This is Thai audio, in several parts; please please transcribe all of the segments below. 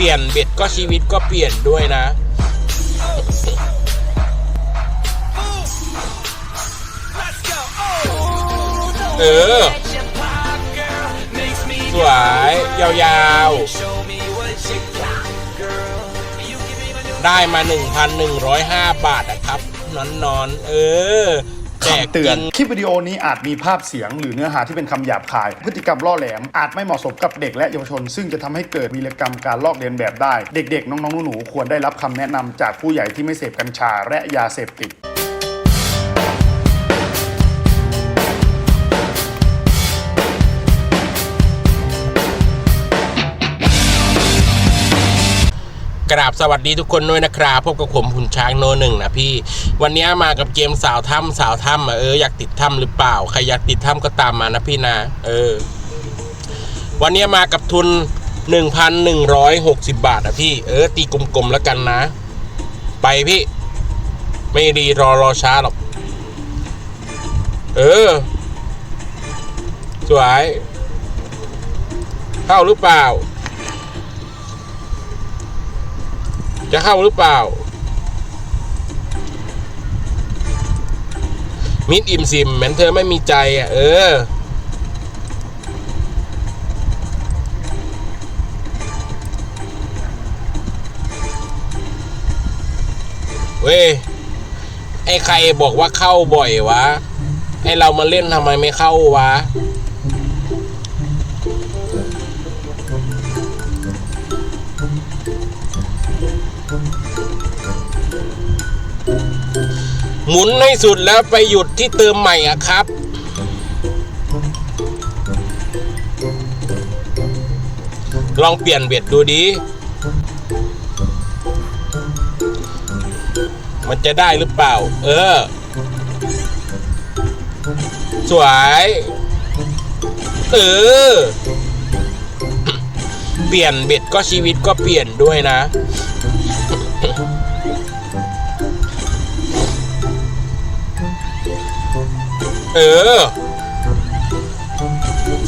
ลี่ยนเบ็ดก็ชีวิตก็เปลี่ยนด้วยนะ เออ สวย ยาวๆ ได้มา 1,105 บาทนะครับ นอนนอนๆเออ คำเตือน คลิปวิดีโอนี้อาจมีภาพเสียง หรือเนื้อหาที่เป็นคำหยาบคาย พฤติกรรมล่อแหลม อาจไม่เหมาะสมกับเด็กและเยาวชน ซึ่งจะทำให้เกิดวีรกรรมการลอกเลียนแบบได้ เด็กๆ น้องๆหนูๆควรได้รับคำแนะนำจากผู้ใหญ่ที่ไม่เสพกัญชาและยาเสพติด กราบสวัสดีทุกคนด้วยนะครับพบกับผมคุณช้างโนหนึ่งนะพี่ วันนี้มากับเกมสาวถ้ำสาวถ้ำเอออยากติดถ้ำหรือเปล่า ใครอยากติดถ้ำก็ตามมานะพี่นะเออ วันนี้มากับทุน 1,160 บาทอะพี่ เออ ตีกลมๆแล้วกันนะ ไปพี่ ไม่ดีรอรอช้าหรอก เออ สวย เข้าหรือเปล่า จะเข้าหรือเปล่า มิดอิ่มซิมเหมือนเธอไม่มีใจอะ เออ เว้ย ไอ้ใครบอกว่าเข้าบ่อยวะ ไอ้เรามาเล่นทำไมไม่เข้าวะ หมุนให้สุดแล้วไปหยุดที่เติมใหม่อะครับ ลองเปลี่ยนเบ็ดดูดิมันจะได้หรือเปล่า เออ สวย เออ เปลี่ยนเบ็ดก็ชีวิตก็เปลี่ยนด้วยนะ เออ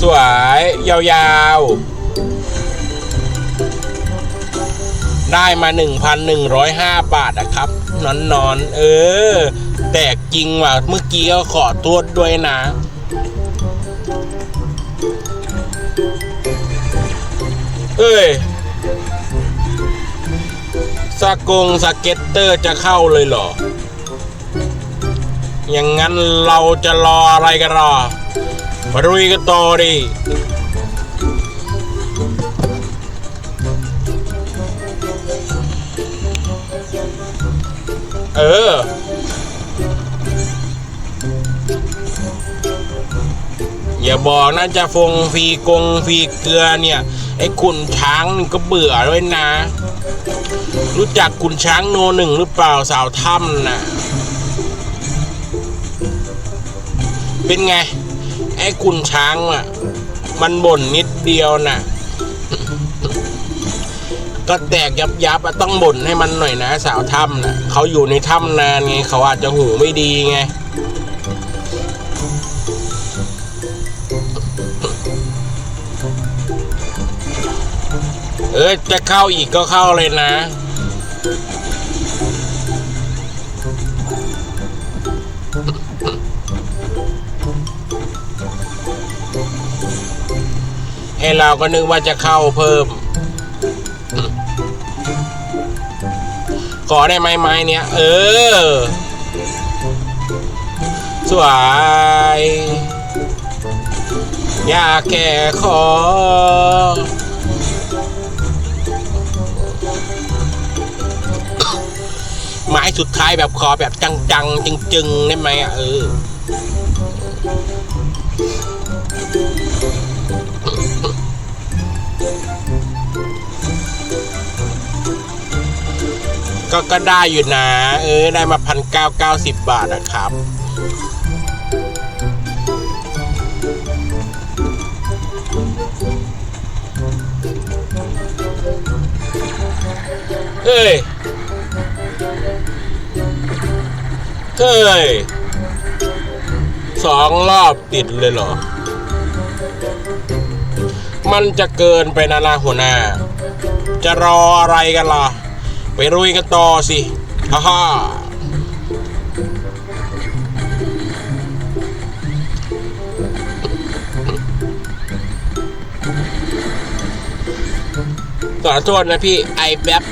สวย ยาวๆ ได้มา 1,105 บาทอะครับนอนนอนๆ เออ แตกจริงว่ะ เมื่อกี้ก็ขอโทษด้วยนะเอ้ย สกงสเก็ตเตอร์จะเข้าเลยเหรอ อย่างนั้นเราจะรออะไรกันรอมารุยกันต่อดิเออ อย่าบอกนะจะฟงฟีกงฟีเกลือเนี่ย ไอ้ขุนช้างนี่ก็เบื่อด้วยนะ รู้จักขุนช้างโนหนึ่งหรือเปล่าสาวถ้ำน่ะเป็นไง ไอ้คุณช้างอะ มันบ่นนิดเดียวน่ะ ก็แตกยับยับอะต้องบ่นให้มันหน่อยนะ สาวถ้ำน่ะเขาอยู่ในถ้ำนานไงเขาอาจจะหูไม่ดีไงเออจะเข้าอีกก็เข้าเลยนะ ให้เราก็นึกว่าจะเข้าเพิ่ม ขอได้ไหมไม้เนี้ย เออ สวย อยากแก่ขอไม้สุดท้ายแบบขอแบบจังๆ จึงๆได้ไหมอะเออ ก็ก็ได้อยู่นะ เออ ได้มาพันเก้าเก้าสิบบาทนะครับ เฮ้ยเฮ้ยสองรอบติดเลยเหรอ มันจะเกินไปนะนะหัวหน้า จะรออะไรกันล่ะ รุยกันต่อสิฮ่าฮ่าขอโทษนะพี่ ไอแป๊บ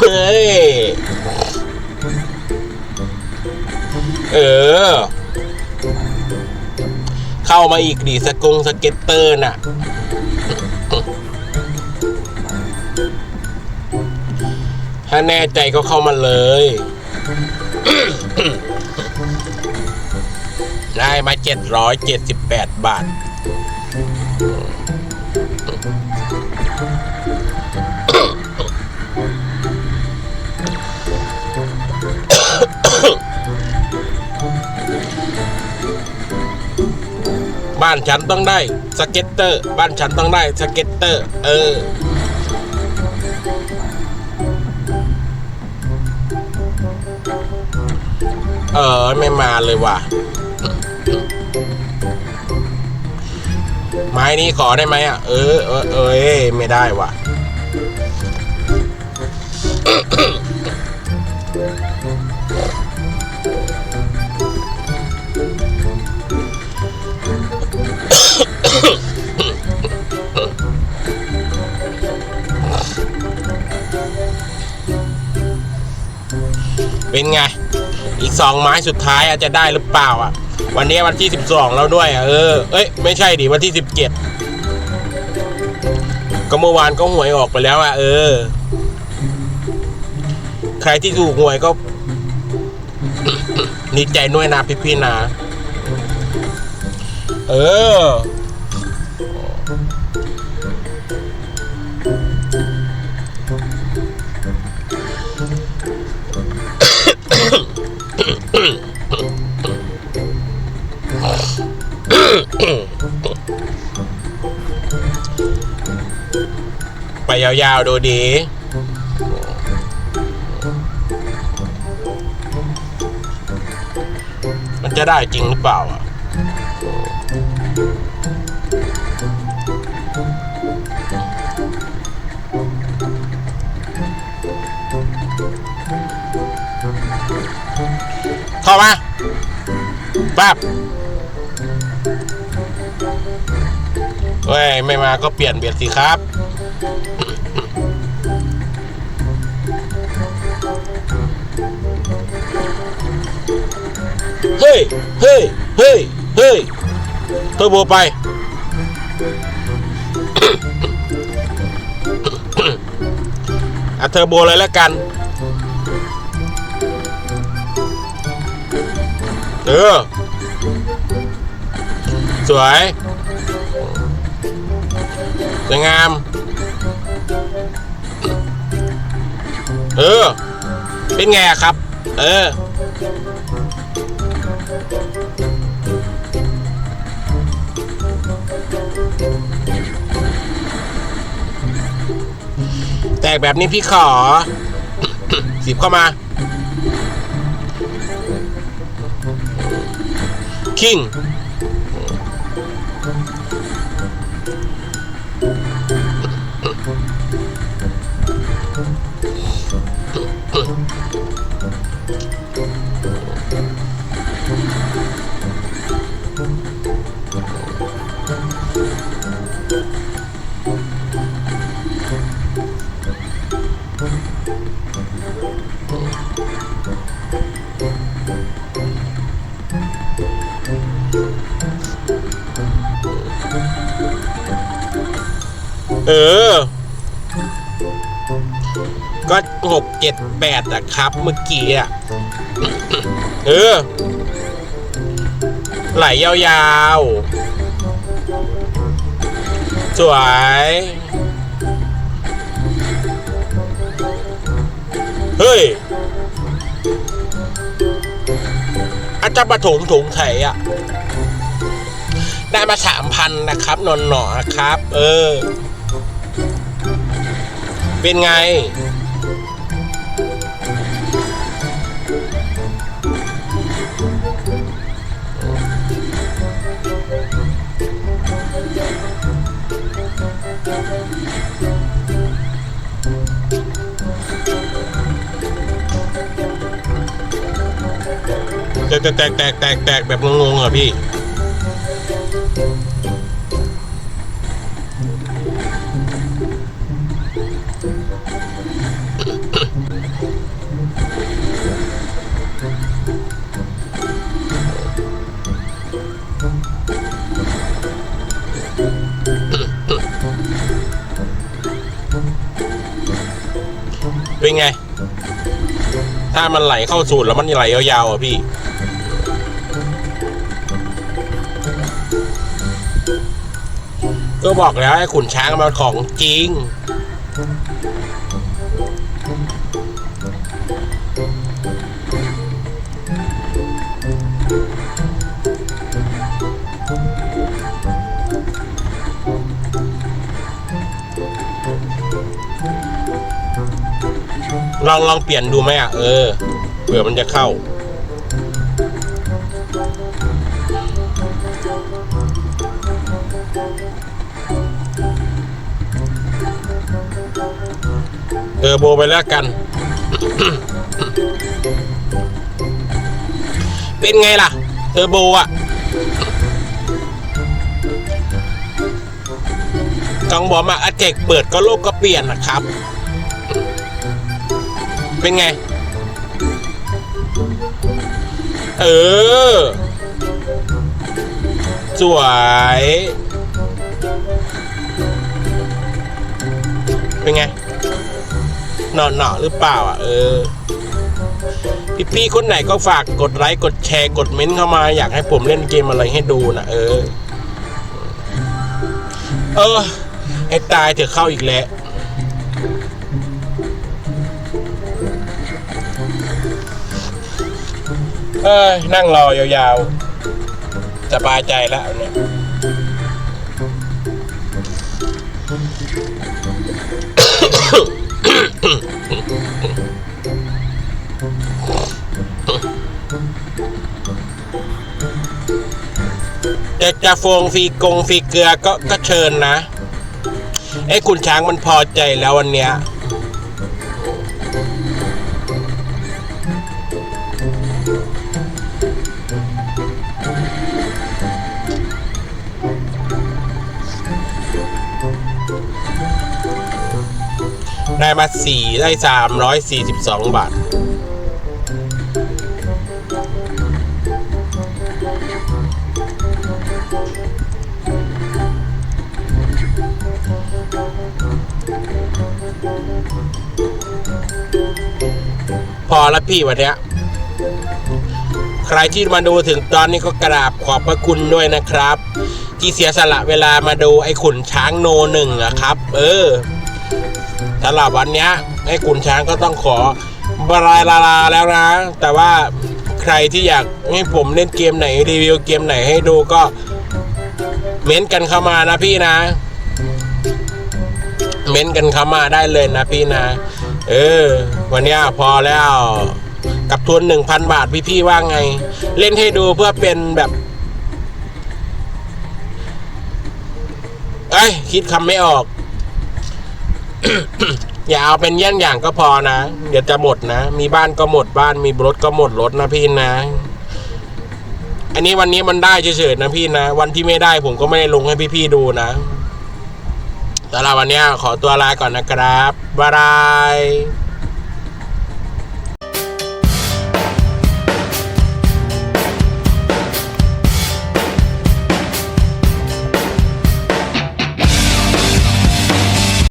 เฮ้ยเออ เข้ามาอีกดีสกงสเก็ตเตอร์น่ะ ถ้าแน่ใจก็เข้ามาเลย ได้มา778บาท บ้านฉันต้องได้สเก็ตเตอร์ บ้านฉันต้องได้สเก็ตเตอร์ เออ เออไม่มาเลยว่ะ ไม้นี้ขอได้ไหมอะ เออเออเอ้ยไม่ได้ว่ะ เป็นไง อีกสองไม้สุดท้ายอาจจะได้หรือเปล่าอะ วันนี้วันที่สิบสองแล้วด้วยอะเออเอ้ยไม่ใช่ดิวันที่สิบเจ็ดก็เมื่อวานก็หวยออกไปแล้วอะเออ ใครที่ถูกหวยก็ดีใจด้วยนะพี่พี่ๆนะ เออ ไปยาวๆ ดูดี มันจะได้จริงหรือเปล่าอะเข้ามาปั๊บ เฮ้ยไม่มาก็เปลี่ยนเบียดสิครับ เฮ้ย เฮ้ย เฮ้ย เฮ้ยเทอร์โบไป อะเทอร์โบเลยแล้วกัน เออ สวย สวยงาม เออ เป็นไงครับ เออ แตกแบบนี้พี่ขอ สิบเข้ามา คิง เจ็ดแปดอะครับเมื่อกี้อะเออ ไหลยาวๆ สวย เฮ้ย อาจจะมาถงถุงไถอะได้มาสามพันนะครับนนหนอครับ เออ เป็นไง แตกแตกแตกแตกแตกแบบงงๆอะพี่เป็นไง ถ้ามันไหลเข้าสูตรแล้วมันไหลยาวๆอะพี่ ก็บอกแล้วไอ้ขุนช้างมันของจริง ลองลองเปลี่ยนดูไหมอะ เออเผื่อมันจะเข้า ออโบไปแล้วกัน เป็นไงล่ะ เทอร์โบอะต้องบอกมาอาเจกเปิดก็โลกก็เปลี่ยนนะครับ เป็นไง เออ สวย เป็นไง หนอหนหรือเปล่าอะเออ พี่ๆคนไหนก็ฝากกดไลค์กดแชร์กดเม้นเข้ามา อยากให้ผมเล่นเกมอะไรให้ดูนะเออ เออไอ้ตายเถอะเข้าอีกแล้วเอ้ยนั่งรอยาวๆ สบายใจแล้วเนี่ย จะจะโฟงฟีกงฟีเกลือก็ก็เชิญนะไอ้คุณช้างมันพอใจแล้ววันเนี้ย ได้มาสี่ได้สามร้อยสี่สิบสองบาท พอแล้วพี่วันเนี้ยใครที่มาดูถึงตอนนี้ก็กราบขอบพระคุณด้วยนะครับ ที่เสียสละเวลามาดูไอ้ขุนช้างโนหนึ่งอะครับ เออ สำหรับวันนี้ยไอ้ขุนช้างก็ต้องขอบรายลาลาแล้วนะ แต่ว่าใครที่อยากให้ผมเล่นเกมไหนรีวิวเกมไหนให้ดูก็เม้นต์กันเข้ามานะพี่นะ เม้นต์กันเข้ามาได้เลยนะพี่นะ เออ วันนี้พอแล้ว กับทุนหนึ่งพันบาทพี่พี่ๆว่าไง เล่นให้ดูเพื่อเป็นแบบเอ้ยคิดคำไม่ออก อย่าเอาเป็นเยี่ยงอย่างก็พอนะ เดี๋ยวจะหมดนะ มีบ้านก็หมดบ้าน มีรถก็หมดรถนะพี่นะ อันนี้วันนี้มันได้เฉยๆนะพี่นะ วันที่ไม่ได้ผมก็ไม่ได้ลงให้พี่ๆดูนะสำหรับวันนี้ขอตัวลาก่อนนะครับบ๊ายบาย